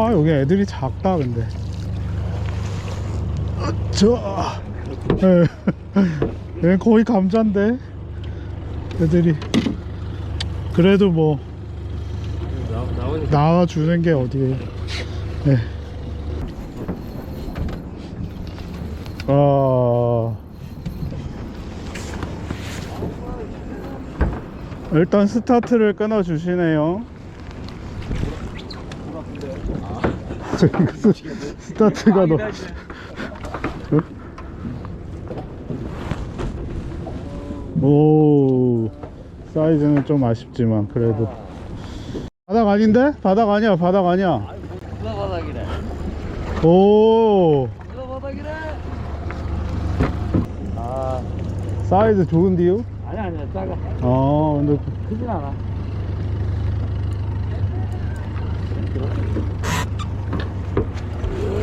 아 여기 애들이 작다 근데. 저 예. 얘 거의 감자인데 애들이. 그래도 뭐 나와주는 게 어디에. 네. 아. 일단 스타트를 끊어 주시네요 그 스- 스타트가 너. 오 사이즈는 좀 아쉽지만 그래도. 바닥 아닌데? 바닥 아니야 바닥 아니야. 누가 바닥이래 오. 누가 바닥이래 아 사이즈 좋은데요? 아니야 아니야 작아. 아 근데 크진 않아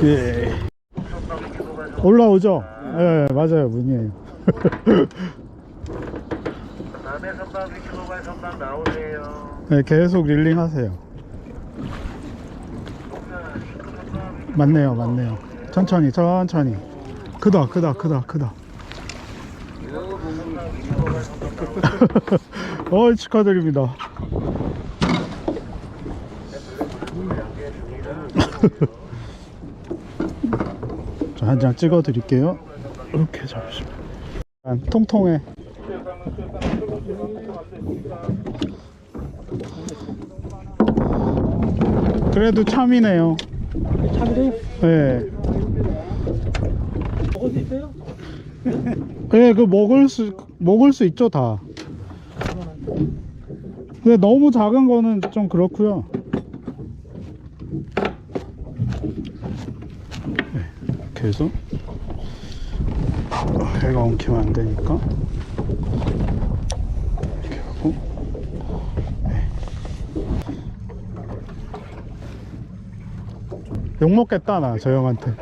예. 올라오죠? 예 맞아요. 문이에요. 다음에 선박 위키로가 선박 나오세요. 네, 계속 릴링 하세요. 맞네요 맞네요. 천천히 천천히. 크다 크다 크다 크다. 어 축하드립니다. 자, 한 장 찍어 드릴게요 이렇게 잡으시면 통통해 그래도 참이네요 참이래요? 네. 먹을 수 있어요? 네, 그 먹을 수 먹을 수 있죠 다. 근데 너무 작은 거는 좀 그렇고요. 네, 이렇게 해서 어, 얘가 엉키면 안 되니까 이렇게 하고 네. 욕 먹겠다 나 저 형한테.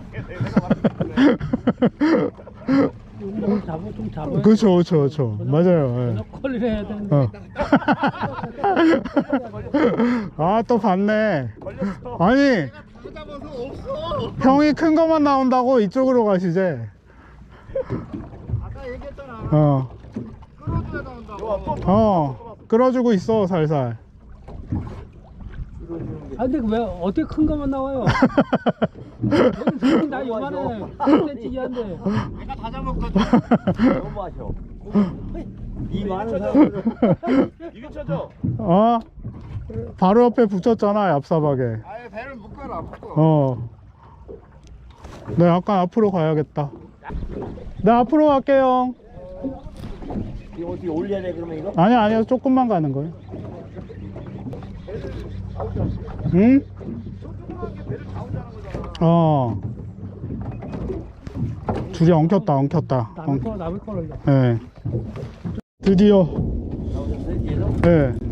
좀 잡아 좀 잡아 그렇죠, 그렇죠, 그렇죠. 맞아요. 예. 컬리를 해야 되는데 어. 아, 또 봤네. 아니, 형이 큰 것만 나온다고 이쪽으로 가시제. 아까 얘기했잖아. 어, 끌어줘야 나온다고. 어, 끌어주고 있어, 살살. 아 근데 왜 어떻게 큰 거만 나와요? 여기 나 요만해 10cm 이하인데 내가 다 잡았거든. 너무 아쉬워 이 많은 사람들 이거 쳐줘. 어? 바로 옆에 붙였잖아, 얍사박에. 아예 배를 묶어라. 묶어. 어. 네, 약간 앞으로 가야겠다. 네, 앞으로 갈게요. 이거 어떻게 올려야 돼 그러면 이거? 아니 아니요 조금만 가는 거예요 응? 어 줄이 엉켰다 엉켰다 엉... 거 남의 거를 이제 네. 드디어 나오셨어요 뒤에서? 네.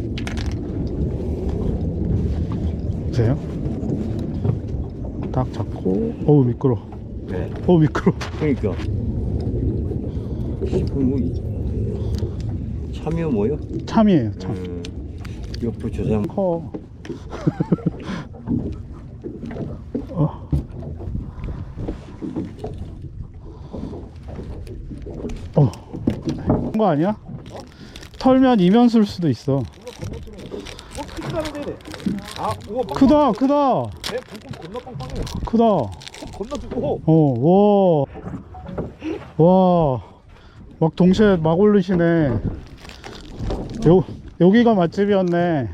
보세요 딱 잡고 어우 미끄러 네 어우 미끄러 그러니까 싶은 뭐 참여 뭐요? 참이에요 참 음, 옆으로 조장 커. 어. 어. 그런 거 아니야? 털면 이면 쓸 수도 있어. 어 크다는데. 아 우와 막 크다, 크다, 배 붕붕 겁나. 크다. 겁나. 어, 와, 와, 막 동시에 막 올리시네. 요 여기가 맛집이었네.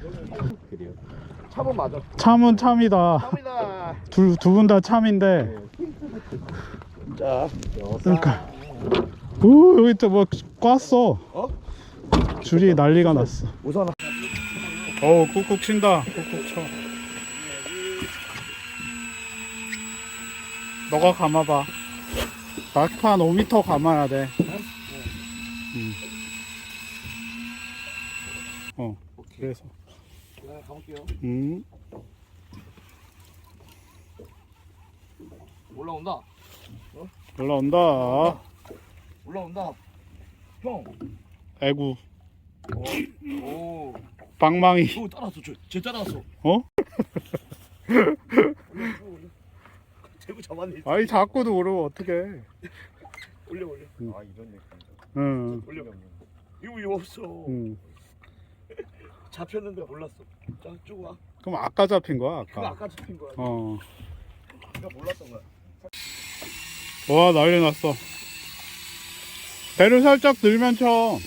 그래요 참은 맞아. 참은 참이다. 참이다. 둘 두 분 다 참인데. 자. 그러니까 오 여기 또뭐 꽈어 어? 줄이 난리가 났어 우선 어우 꾹꾹 친다 꾹꾹 쳐 너가 감아봐 낙판 5m 감아야 돼 음. 어 그래서 네, 가볼게요. 음 올라온다. 올라온다 올라온다. 형. 애구 오. 빵망이 오 따라왔어. 저, 쟤 따라왔어. 어? 대구 잡았네. 아이 자꾸도 모르고 어떻게 올려 올려. 응. 아 이런 느낌. 응, 올려. 이거 이거 없어. 응. 잡혔는데 몰랐어. 자, 쭉 와. 그럼 아까 잡힌 거야 그거 아까 아까 잡힌 거야. 어. 내가 몰랐던 거야. 와 난리 났어 배를 살짝 들면 쳐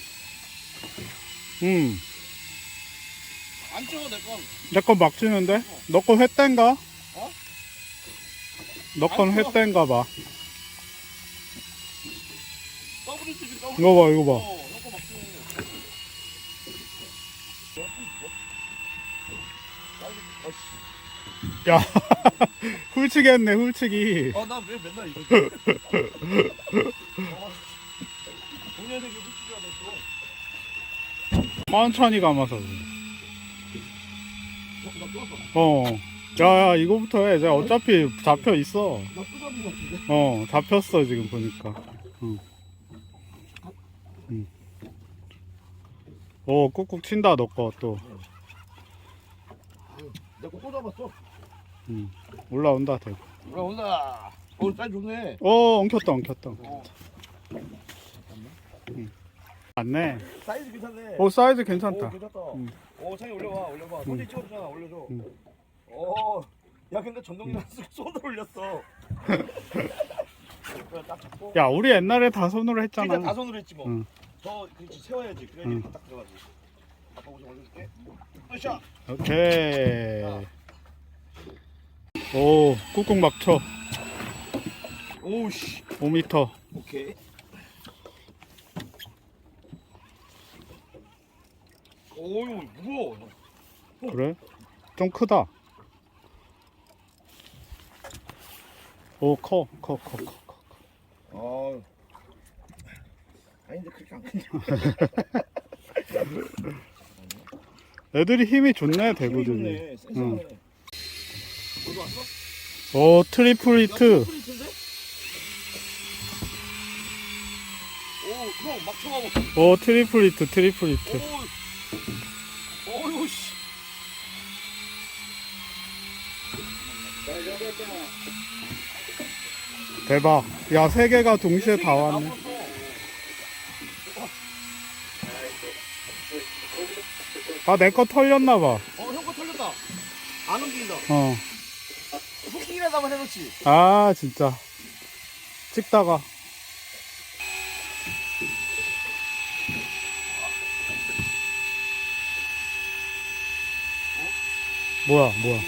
음. 안 쪄, 내 건. 내 건 막 치는데? 너 건 횟댄가? 어? 너건안 쳐. 횟댄가 봐 치지, 더블. 이거 봐 이거 봐 어, 이거 막 쳐. 야, 훌치기 했네, 훌치기. 어, 나왜 맨날 이거. 동년생이 훌치기가 됐어. 천천히 감아서. 그래. 어. 어. 야, 야, 이거부터 해. 이제 어차피 잡혀 있어. 나 뜯어진 것 같은데? 어, 잡혔어, 지금 보니까. 응. 응. 오, 꾹꾹 친다, 너 거 또. 내가 또 잡았어. 응. 올라온다, 대고. 올라온다. 어, 쌀 좋네. 어, 엉켰다, 엉켰다. 어, 맞네. 사이즈 괜찮네. 오, 사이즈 오, 괜찮다. 괜찮다. 응. 오, 창이 올려봐, 올려봐. 손이 찍어주잖아, 올려줘. 응. 오, 야, 근데 전동이랑 손을 올렸어. 야, 우리 옛날에 다 손으로 했잖아. 진짜 다 손으로 했지 뭐. 응. 더 그렇지 세워야지. 그래야 응. 이렇게 딱 들어가지. 아빠 오좀 올려줄게. 으쌰. 오케이. 오, 꾹꾹 막 쳐. 오우씨. 5m. 오케이. 오유 무거워. 그래? 좀 크다. 오, 커, 커, 커, 커. 커. 아. 아닌데 그렇게 안 큰데. 애들이 힘이 좋네, 힘이 대구들이. 좋네. 쌩쌩하네. 너도 왔어? 오, 트리플 히트. 오, 형, 막 쳐가고. 오, 트리플 히트, 트리플 히트. 오, 어이구, 씨. 대박. 야, 세 개가 동시에 다 왔네. 아, 내 거 털렸나봐. 어, 형 거 털렸다. 안 움직인다. 어. 후킹이라도 한번 해놓지. 아, 진짜. 찍다가. 뭐야, 뭐야.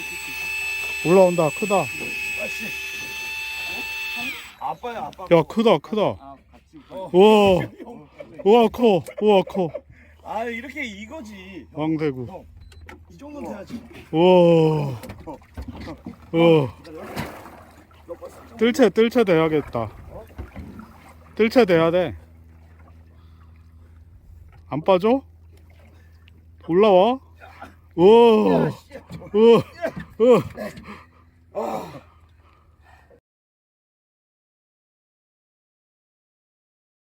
올라온다, 크다. 아씨. 어? 아빠야, 아빠. 야, 크다, 크다. 아, 같이. 어. 우와, 형. 우와, 커, 우와, 커. 아, 이렇게 이거지. 형, 왕대구. 이 정도는 돼야지. 우와. 우와. 너 벌써 이 정도- 뜰채, 뜰채 돼야겠다. 뜰채 돼야 돼. 안 빠져? 올라와? 우와. 우와. 우와.